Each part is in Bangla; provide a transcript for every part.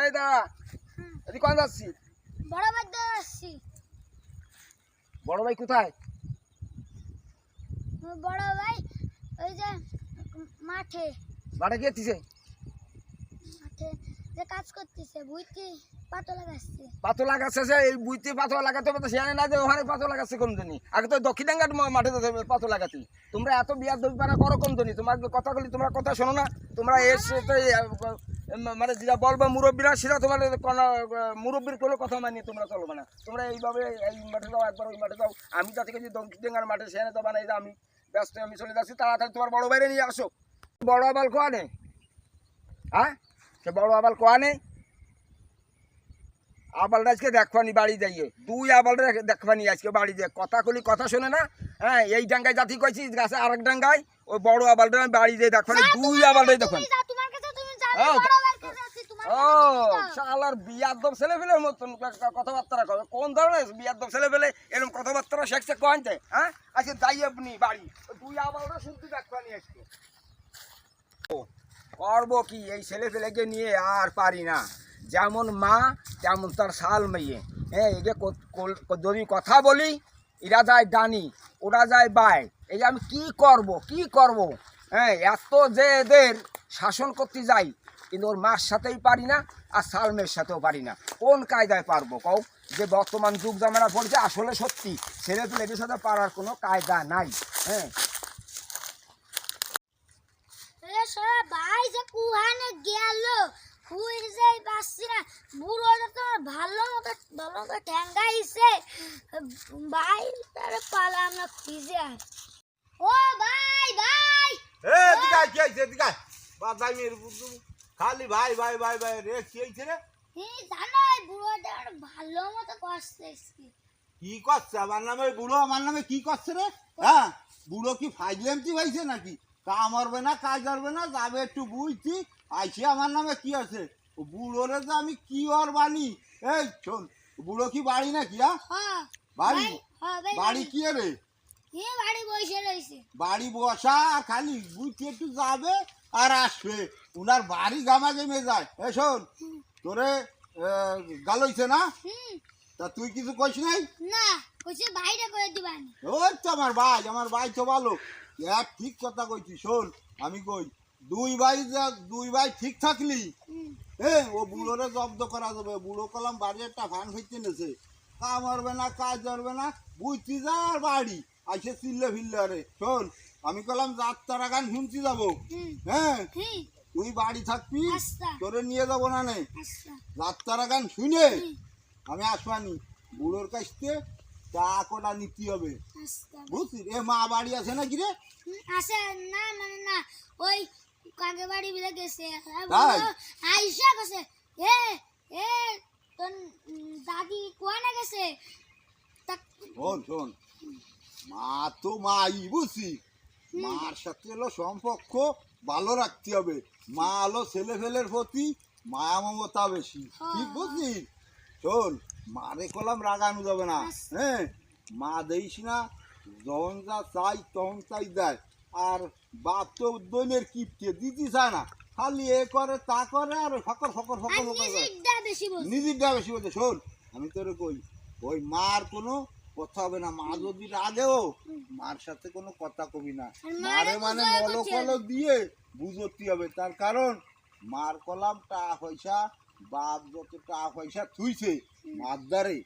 এই দাঁড়া এদিকে কোন যাচ্ছি? বড় ভাই আসছি। বড় ভাই কোথায়? বড় ভাই ওই যে মাঠে। মাঠে গিয়েছিস না যে ওখানে আগে তো তোমরা এত বিয়ার করো তোমার বলি, তোমরা কথা শোনো না। তোমরা তো মানে যেটা বলবে মুরব্বীরা সেটা তোমার মুরব্বীর কোনো কথা মানিয়ে তোমরা চলবে না। তোমরা এইভাবে এই মাঠে যাও, একবার ওই মাঠে যাও। আমি তা থেকে যে মাঠে সেখানে তো বানাই আমি ব্যস্ত, আমি চলে যাচ্ছি। তাড়াতাড়ি তোমার বড় বাইরে নিয়ে আসো। বড় আবাল কোয়া হ্যাঁ? সে বড় আবাল কোয়া নেই? আবালটা আজকে দেখবানি বাড়ি যাইয়ে। দুই আবালটা দেখবানি আজকে বাড়ি দিয়ে কথা কলি কথা শোনে না? হ্যাঁ এই ডাঙ্গায় জাতি কইছি গাছে আরেক ডাঙ্গায়। ওই বড় আবালটা বাড়ি দিয়ে দেখবানি দুই আবালটাই দেখবানি ও, শালার বিয়াদব ছেলে মতন কথাবার্তা কবে কোন ধরনের বিয়াদব ছেলে ফেলে এরকম কথাবার্তা শেখছে হ্যাঁ? আজকে যাই আপনি বাড়ি। দুই শুনতে দেখবানি আজকে। ও, করব কি? এই ছেলে ফেলেকে নিয়ে আর পারি না। যেমন মা, তেমন তার শাল মেয়ে। হ্যাঁ একে যদি কথা বলি, এরা যায় ডানি, ওরা যায় বাই। এই আমি কি করব কি করব? হ্যাঁ এত যে এদের শাসন করতে যাই, কিন্তু ওর মার সাথেই পারি না, আর সালমের সাথেও পারি না। কোন কায়দায় পারব কও? যে বর্তমান যুগ জামানা পড়ছে, আসলে সত্যি ছেলে পেলেদের সাথে পারার কোনো কায়দা নাই। হ্যাঁ এ সারা ভাই যে কুহানে গেল হুই পাচ্ছি না। বুড়োটা ভালো মতো ভালো মতো ঠ্যাঙ্গাইছে। ভাই তারে খুঁজে ও ভাই ভাই! এ দিগা কি হইছে দিগা বাদাই মের খালি ভাই ভাই ভাই ভাই রে কি হইছে রে? হি জানো এই বুড়োটা ভালো মতো করছে কি করছে? আমার নামে বুড়ো আমার নামে কি করছে রে? হ্যাঁ? বুড়ো কি ফাইজলেমতি হয়েছে নাকি? কাম হবে না কাজ করবে না যাবে একটু বুঝছি। আইসি আমার নামে কি আছে? বুড়োরে যে আমি কি ওর বানি এই শোন বুড়ো কি বাড়ি নাকি হ্যাঁ? হ্যাঁ বাড়ি? বাড়ি কি রে বাড়ি বসে রয়েছে বাড়ি বসা আর খালি বুঝছি একটু যাবে আর আসবে। উনার বাড়ি গামা জমে যায়। এ শোন তোরে গালইছে না? তা তুই কিছু কইস নাই? না কইছে ভাইটা করে দিবানি। ওই তো আমার ভাই আমার ভাই তো ভালো। এক ঠিক কথা কইছি শোন আমি কই দুই ভাই দুই ভাই ঠিক থাকলি? হ্যাঁ ও বুড়োরে জব্দ করা যাবে বুড়ো কলাম বাড়ি একটা ভান হইতে নেছে কাম হবে না কাজ ধরবে না বুঝতি যার বাড়ি আইসে চিল্লে ফিরলে আরে। শোন আমি কলাম যাত্রা গান শুনতে যাব। হ্যাঁ তুই বাড়ি থাকবি আচ্ছা। তোরে নিয়ে যাব না নে। আচ্ছা। যাত্রা গান শুনে আমি আসবানি বুড়োর কাছ থেকে টাকাটা নিতে হবে? আচ্ছা। বুঝছিস এ মা বাড়ি আছে নাকি রে? আসে না মানে না ওই কাকে বাড়ি বিলে গেছে? আইসা গেছে। এ এ তোর দাদি কোয়ানে গেছে? শোন শোন। মা তো মাই বুঝছি মার সাথে হলো সম্পর্ক ভালো রাখতে হবে। মা হলো ছেলে ফেলের প্রতি মায়া মমতা বেশি। ঠিক বুঝলি? শোন মারে কলাম রাগানো যাবে না। হ্যাঁ মা দেইস না যখন যা চাই তখন চাই দেয়। আর বাপ তো দৈনের কিপটে দিতে চায় না। খালি এ করে তা করে আর ফকর ফকর ফকর ফকর করে। নিজেরটা বেশি বলছে। শোন আমি তোরে কই ওই মার কোনো কথা হবে না। মা যদি রাগেও মার সাথে কোনো কথা কবি না। মারে মানে বুঝায় মলো কলো দিয়ে বুঝতে হবে। তার কারণ মার কলাম টাকা পয়সা বাপ যত টাকা পয়সা থুইছে মার দ্বারে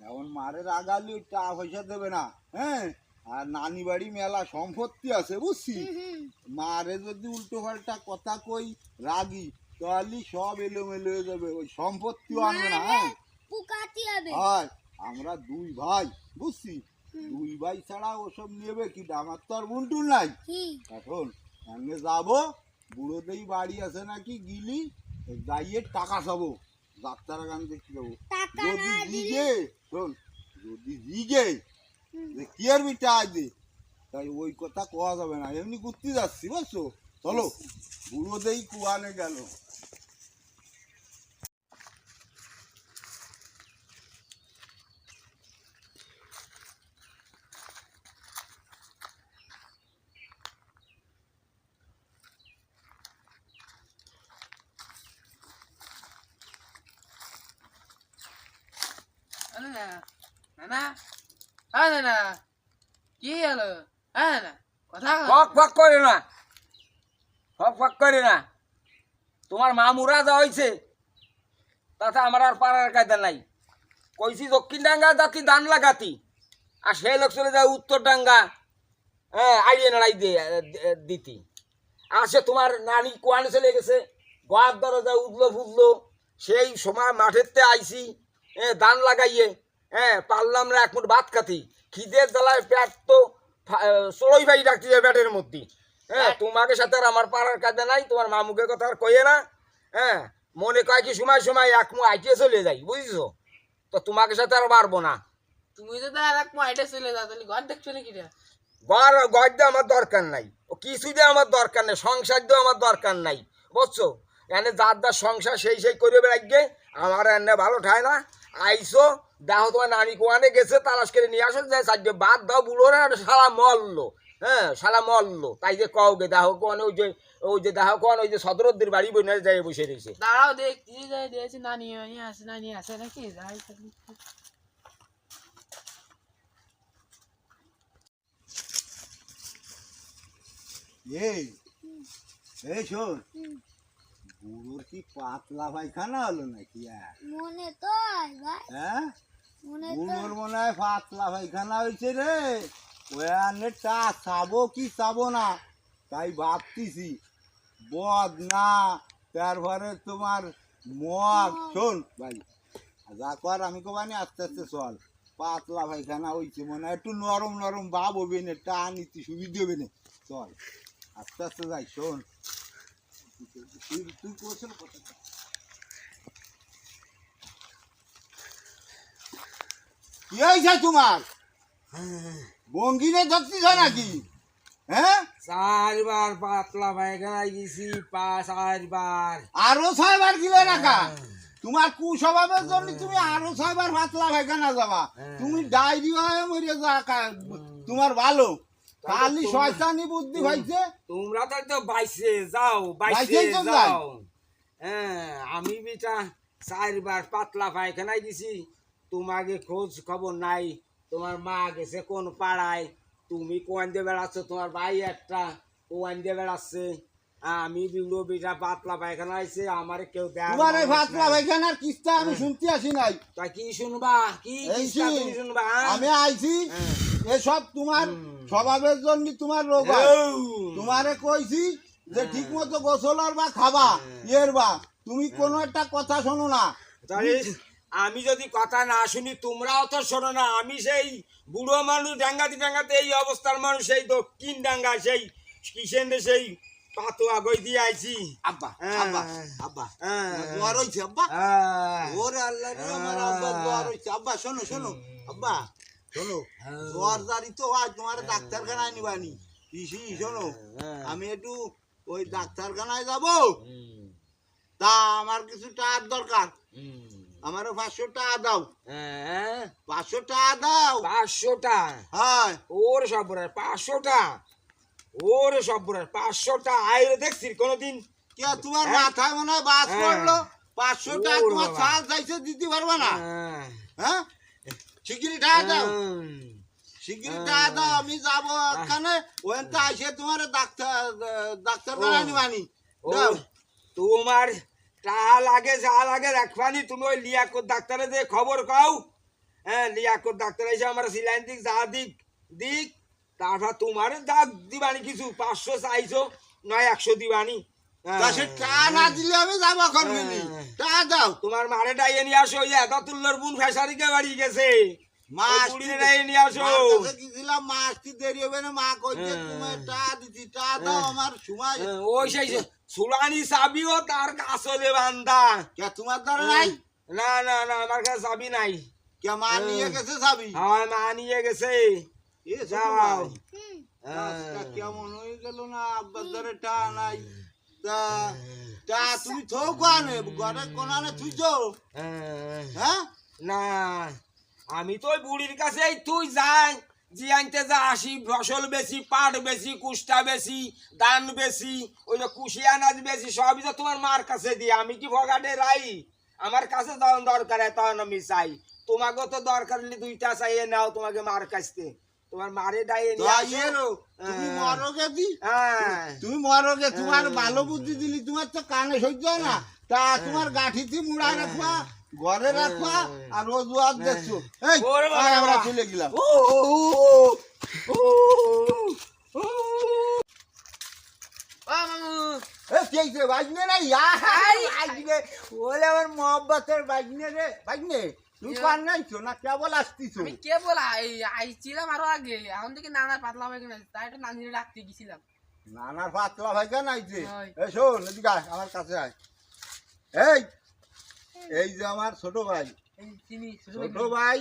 এখন মারে রাগালি টাকা পয়সা দেবে না হ্যাঁ? আর নানি বাড়ি মেলা সম্পত্তি আছে বুঝছি। মারে যদি উল্টো পাল্টা কথা কই রাগি তাহলে সব এলোমেলো হয়ে যাবে ওই সম্পত্তিও আনবে না হ্যাঁ? আমরা দুই ভাই বুঝছি? দুই ভাই ছাড়া ওসব নেবে কি? আমার তো আর বুন্টুর নাই। এখন সঙ্গে যাব বুড়োতেই বাড়ি আছে নাকি গিলি? যাইয়ে টাকা খাব বাচ্চারা গান দেখতে যাব যদি জিগে শোন যদি জিগে যে কি আর বিটা দে তাই ওই কথা কোয়া যাবে না এমনি ঘুরতে যাচ্ছি বুঝছ? চলো বুড়োতেই কুয়ানে গেল। তোমার মামুরা যা হয়েছে তাতে আমার আর পাড়ার কায়দা নাই। কইছি দক্ষিণ ডাঙ্গা জাতি দান লাগাতি। আর সেই লোক চলে যায় উত্তর ডাঙ্গা হ্যাঁ আইডিয়ে নাড়াই দিয়ে দিতি। আসে তোমার নানি কোয়ানে চলে গেছে, গোয়ার দরজা উঠল, ফুটলো। সেই সময় মাঠেতে আইছি ধান লাগাইয়ে। হ্যাঁ পারলাম না এক মুঠ ভাত খাতি। খিদের জ্বালায় পেট তো চড়ই ভাই ডাকতে যায় পেটের মধ্যে। হ্যাঁ তোমাকে সাথে আর আমার পাড়ার কাজে নাই তোমার মামুকে কথা আর কইয়ে না। হ্যাঁ মনে কয় কি সময় সময় এক মু আইটিয়ে চলে যাই বুঝছ? তো তোমাকে সাথে আর পারব না। তুমি তো তার এক মাইটে চলে যাও তাহলে ঘর দেখছ নাকি রে? ঘর ঘর দিয়ে আমার দরকার নাই। ও কিছু দিয়ে আমার দরকার নেই সংসার দিয়ে আমার দরকার নাই বুঝছ? এনে যার যার সংসার সেই সেই করে বেড়াইগে আমার এনে ভালো ঠায় না। আইসো দেখো তোমার নানি কোয়ানে গেছে তালাশ করে নিয়ে আসো যে সাজ্য বাদ দাও বুড়ো না সারা মরলো হ্যাঁ সারা মরলো তাই যে কওগে দেখো কোয়ানে ওই যে ওই যে দেখো কোয়ান ওই যে সদরদ্দির বাড়ি বইনে যাই বসে রয়েছে দাঁড়াও দেখছি যাই দিয়েছি নানি নানি আছে নানি আছে নাকি? যাই এই এই শোন বুড়োর কি পাতলা পায়খানা হলো নাকি মনে তো হয়? হ্যাঁ মনে হয় পাতলা পায়খানা হয়েছে রে। ওই আনে চা চাবো কি চাবো না তাই ভাবতেছি। বদ না তারপরে তোমার মগ শোন ভাই যা কর আমি কবানি আস্তে আস্তে চল। পাতলা পায়খানা হয়েছে মনে হয় একটু নরম নরম ভাব হবে না টা নিতে সুবিধা হবে না। চল আস্তে আস্তে যাই শোন। তুই তুই কোথাও কি হয়েছে তোমার? বঙ্গিনে ধরছিস নাকি? হ্যাঁ? চারবার পাতলা পায়খানায় গেছি পা চারবার। আরও ছয়বার গিলে রাখা তোমার কুস্বভাবের জন্য তুমি আরও ছয়বার পাতলা পায়খানা যাবা। তুমি ডায়রি হয়ে মরে যা তোমার ভালো। খালি শয়তানি বুদ্ধি হয়েছে। তোমরা তো তো বাইসে যাও বাইসে। যাও। হ্যাঁ আমি বেটা চারবার পাতলা পায়খানায় গেছি তোমাকে খোঁজ খবর নাই। তোমার মা গেছে কোন পাড়ায়? তুমি কোয়ান দিয়ে বেড়াচ্ছ? তোমার ভাই একটা কোয়ান দিয়ে বেড়াচ্ছে? আমি বিউড়ো বেটা পাতলা পায়খানা আইছে আমার কেউ দেয় তোমার এই পাতলা পায়খানার কিস্তা আমি শুনতে আসি নাই। তা কি শুনবা? কি কিস্তা তুমি শুনবা হ্যাঁ? আমি আইছি হ্যাঁ। এসব তোমার স্বভাবের জন্য তোমার রোগ হয়। তোমারে কইছি যে ঠিক মতো গোসল বা খাবা ইয়ের বা। তুমি কোনো একটা কথা শোনো না। আমি যদি কথা না শুনি তোমরাও তো শোনো না আমি সেই বুড়ো মানুষ ডাঙ্গাতে ডাঙ্গাতে এই অবস্থার মানুষ সেই দক্ষিণ ডাঙ্গা সেই কিষেন সেই পাতোয়া গই দিয়ে আইছি। আব্বা হ্যাঁ। আব্বা আব্বা হ্যাঁ। হইছে আব্বা? হ্যাঁ। ওরে আল্লাহ রে আমার আব্বা জ্বর হইছে। আব্বা শোনো শোনো আব্বা শোনো তো হয় তোমার ডাক্তারখানায় নিবানি। ইসি শোনো। আমি একটু ওই ডাক্তারখানায় যাব। তা আমার কিছু টাকার দরকার। আমারও পাঁচশো টাকা দাও। হ্যাঁ, পাঁচশো টাকা দাও। পাঁচশোটা হ্যাঁ। ওরে সব্বরের পাঁচশোটা ওরে সব্বরের পাঁচশোটা আইরে দেখছি কোনোদিন? কে তোমার হ্যাঁ? মাথায় মনে হয় বাস হ্যাঁ। পড়ল? পাঁচশো টাকা তোমার। চাল চাইছে দিতে পারবে না। হ্যাঁ। হ্যাঁ? শিগগিরি টাকা দাও। শিগগিরি। টাকা দাও আমি যাব ওখানে ওখান থেকে আসে তোমার ডাক্তার ডাক্তার ও, দাও। তোমার টা লাগে যা লাগে রাখবানি। তুমি ওই লিয়াকত ডাক্তারে যে খবর কাও হ্যাঁ লিয়াকত ডাক্তার এসে আমার সিলাইন দিক যা দিক দিক তারপর তোমার যা দিবানি কিছু পাঁচশো চাইছো নয় একশো দিবানি। হ্যাঁ। তা হ্যাঁ। তোমার মারে ডাইয়ে নিয়ে আসো ওই একাতুল্লোর বুন ফেসারিকে বাড়ি গেছে। ওই সেই সুলানি চাবিও তার কাছলে বান্দা কে তোমার দ্বারা নাই? না না না আমার কাছে চাবি নাই। কে মা নিয়ে গেছে যাবি আমার মা নিয়ে গেছে। যাও। কেমন হয়ে গেল না? আব্বার দ্বারা টা নাই। তা টা তুমি থো কোয়ানে ঘরে কোনানে থুইছো হ্যাঁ, হ্যাঁ না আমি তো ওই বুড়ির কাছে তুই যাই। জি আনতে যা আসি ফসল বেশি পাট বেশি কুষ্টা বেশি ধান বেশি ওই বেশি সবই তো তোমার মার কাছে দিই আমি কি ভগাটে রাই? আমার কাছে তখন দরকার হয় তখন আমি চাই। তোমাকে তো দরকার হলে দুইটা চাইয়ে নাও তোমাকে মার কাছতে। তোমার মারে ডাইয়ে নিয়ে তুমি হ্যাঁ। দি। হ্যাঁ। তুমি মরোগে তোমার ভালো বুদ্ধি দিলি তোমার তো কানে সহ্য হয় না। তা তোমার গাঠিতে মুড়া রাখবা ঘরে রাখবা আর রোজ ওয়াজ দেখছ এই আমরা চলে গেলাম ও ও ও ও ও ও বাজনে না ইয়াই বাজনে ওলে আমার মোহব্বতের বাজনে রে বাজনে তুই পার নাই তো না কেবল আসতিছ আমি কে বলা এই আইছিলাম আরও আগে এখন থেকে নানার পাতলা হয়ে গেছে তাই একটু নানির ডাকতে গেছিলাম নানার পাতলা ভাইকা নাইছে হয়। এই শোন এদিকে আমার কাছে আয় এই এই যে আমার ছোট ভাই। ছোট ভাই।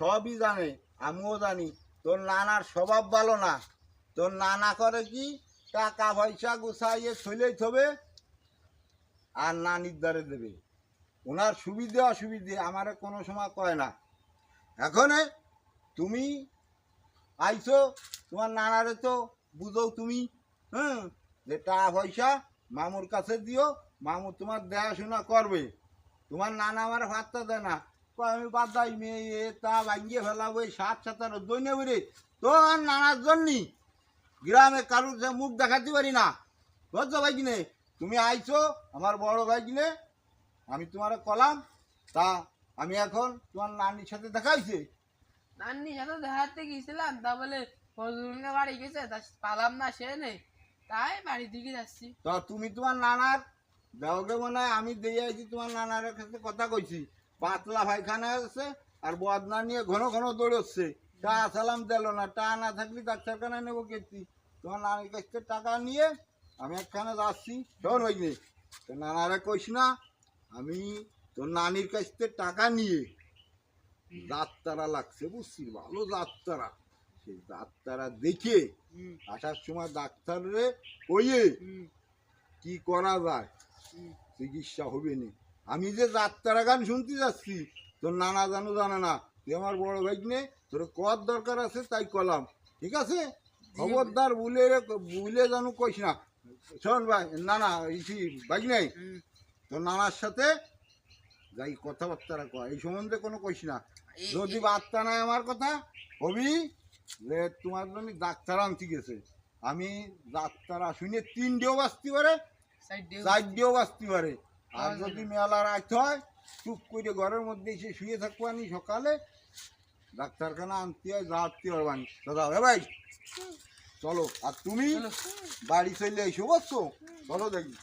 সবই জানে আমিও জানি। তোর নানার স্বভাব ভালো না। তোর নানা করে কি টাকা পয়সা গুছাইয়ে চলেই থবে আর নানির দ্বারে দেবে। ওনার সুবিধে অসুবিধে আমার কোনো সময় কয় না। এখন তুমি আইছো তোমার নানারে তো বুঝো তুমি হুম যে টাকা পয়সা মামুর কাছে দিও মামু তোমার দেখাশোনা করবে। তোমার নানা আমার ভাতটা দেয় না। আমি বাদাই মেয়ে তা ভাঙিয়ে ফেলাবো এই সাত সাতার দৈন্য বেরে তোর নানার জন্যই গ্রামে কারুর যে মুখ দেখাতে পারি না। বুঝছ ভাই কিনে? তুমি আইছো আমার বড় ভাই কিনে আমি তোমার কলাম তা আমি এখন তোমার নানির সাথে দেখাইছে নান্নি সাথে দেখাতে গিয়েছিলাম তা বলে ফজলুলকে বাড়ি গেছে তা পালাম না সে নেই তাই বাড়ি দিকে যাচ্ছি। তা তুমি তোমার নানার দেওকে মনে হয় আমি দিয়ে আইছি তোমার নানার কাছে কথা কইছি। পাতলা পায়খানা আছে আর বদনা নিয়ে ঘন ঘন দৌড়চ্ছে। টা সালাম দিল না টা না থাকলে ডাক্তারখানায় নেব কেছি তোমার নানির কাছ থেকে টাকা নিয়ে আমি একখানে যাচ্ছি শোন ওই নে তো নানারে কইস না আমি তোর নানির কাছ থেকে টাকা নিয়ে যাত্রারা লাগছে বুঝছি ভালো যাত্রারা। সেই যাত্রারা দেখে আসার সময় ডাক্তারে কইয়ে হুম। কি করা যায়? চিকিৎসা হবে নি। আমি যে যাত্রা গান শুনতে যাচ্ছি তোর নানা জানো জানে না। তুই আমার বড় ভাই নে তোর কর দরকার আছে তাই কলাম। ঠিক আছে? খবরদার রে ভুলে জানো কইস না। শোন ভাই না না ইসি ভাই নেই তোর নানার সাথে যাই কথাবার্তা কয় এই সম্বন্ধে কোনো কইস না। যদি বার্তা নাই আমার কথা হবি যে তোমার জন্য ডাক্তার আনতে গেছে। আমি ডাক্তার শুনে তিনটেও বাঁচতে পারে সাইড দিয়ে বাঁচতে পারে। আর আর যদি মেলা রাত হয় চুপ করে ঘরের মধ্যে এসে শুয়ে থাকব আমি সকালে। ডাক্তারখানা আনতে হয় যা আনতে পারবানি দাদা হ্যাঁ ভাই চলো। আর তুমি বাড়ি চলে এসো বুঝছ? চলো দেখি।